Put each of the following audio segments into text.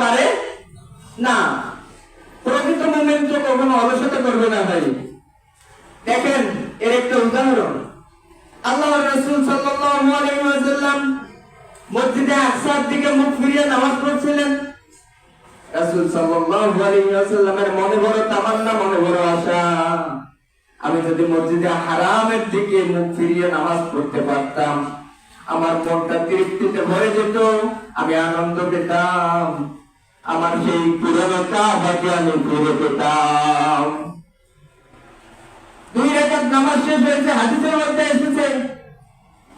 পারে? না। প্রকৃত মোমেন তো কখনো অলসতা করবে না ভাই। দেখেন, এর একটা উদাহরণ। আল্লাহ রসুল ওয়াসাল্লাম মসজিদে আকসার দিকে মুখ ফিরিয়ে নামাজ পড়ছিলেন। রাসূল সাল্লাল্লাহু মনে বড় তামান্না, মনে বড় আশা। আমি যদি মসজিদে হারামের দিকে মুখ ফিরিয়ে নামাজ পড়তে পারতাম, আমার মনটা তৃপ্তিতে ভরে যেত, আমি আনন্দ পেতাম। আমার সেই পুরনো হাতে আমি ফিরে পেতাম? দুই রেখাত নামাজ শেষ হয়েছে, হাদিসের মধ্যে এসেছে।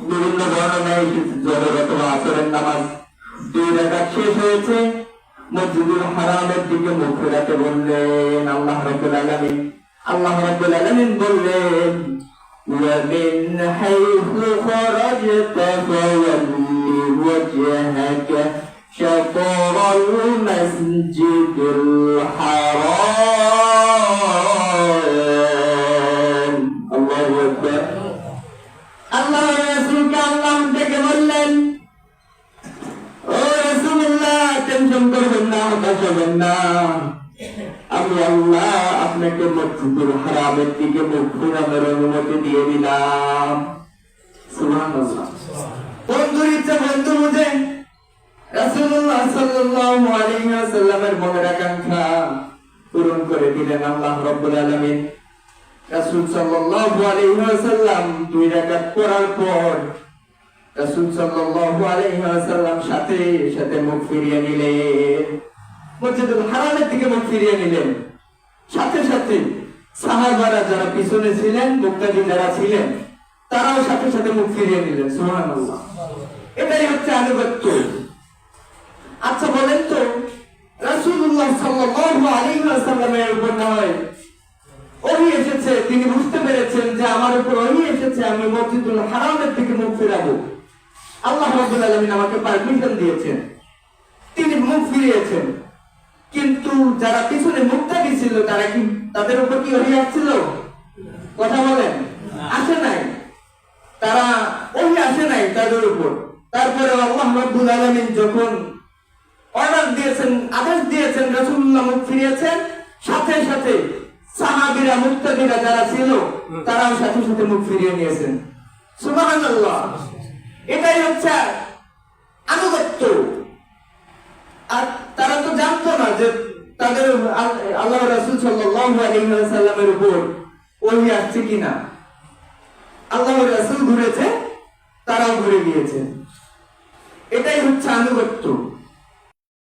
বিভিন্ন ধরনের এসেছে, জোহর অথবা আসরের নামাজ। দুই রেখাত শেষ হয়েছে, মসজিদুল হারামের দিকে মুখ ফেরাতে বললেন, আল্লাহ রাব্বুল আলামিন, আল্লাহ রাব্বুল আলামিন বললেন, ওয়া মিন হাইসু খারাজতা المسجد الحرام الله أكبر আল্লাহ রাসূলকে আল্লাহ ডেকে বললেন ও রাসূলুল্লাহ টেনশন করবেন না হতাশ হবেন না আমি আল্লাহ আপনাকে মসজিদুল হারামের দিকে মুখ ফিরানোর অনুমতি দিয়ে দিলাম সুবহানাল্লাহ রাসূলুল্লাহ সাল্লাল্লাহু আলাইহি ওয়াসাল্লামের মনের আকাঙ্ক্ষা পূরণ করে দিলেন আল্লাহ রাব্বুল আলামিন। রাসূল সাল্লাল্লাহু আলাইহি ওয়াসাল্লাম দুই রাকাত পড়ার পর রাসূল সাল্লাল্লাহু আলাইহি ওয়াসাল্লাম সাথে সাথে মুখ ফিরিয়ে নিলেন। মসজিদুল হারামের দিকে মুখ ফিরিয়ে নিলেন। সাথে সাথে সাহাবারা যারা পিছনে ছিলেন মুক্তাদি যারা ছিলেন, তারাও সাথে সাথে মুখ ফিরিয়ে নিলেন। সুবহানাল্লাহ। এটাই হচ্ছে আনুগত্য। আচ্ছা বলেন তো, রাসূলুল্লাহ সাল্লাল্লাহু আলাইহি ওয়াসাল্লামের উপর নয় এসেছে, তিনি বুঝতে পেরেছেন যে আমার উপর ওহি এসেছে, আমি মসজিদুল হারামের দিকে মুখ ফিরাবো। আল্লাহ রাব্বুল আলামিন আমাকে পারমিশন দিয়েছেন। তিনি মুখ ফিরিয়েছেন। কিন্তু যারা পিছনে মুক্তাদি ছিল, তারা কি তাদের উপর কি ওহি আসছিল? কথা বলেন। আসে নাই। তারা ওহি আসে নাই তাদের উপর। তারপরে আল্লাহ রাব্বুল আলামিন যখন অর্ডার দিয়েছেন, আদেশ দিয়েছেন, রাসূলুল্লাহ মুখ ফিরিয়েছেন। সাথে সাথে সাহাবীরা, মুক্তাদিরা যারা ছিল, তারাও সাথে সাথে মুখ ফিরিয়ে নিয়েছেন। সুবহানাল্লাহ। এটাই হচ্ছে আনুগত্য। আর তারা তো জানতো না যে তাদের আল্লাহ রাসূল সাল্লাল্লাহু আলাইহি উপর ওহী আসছে কিনা। আল্লাহ রাসূল ঘুরেছে, তারাও ঘুরে গিয়েছে। এটাই হচ্ছে আনুগত্য।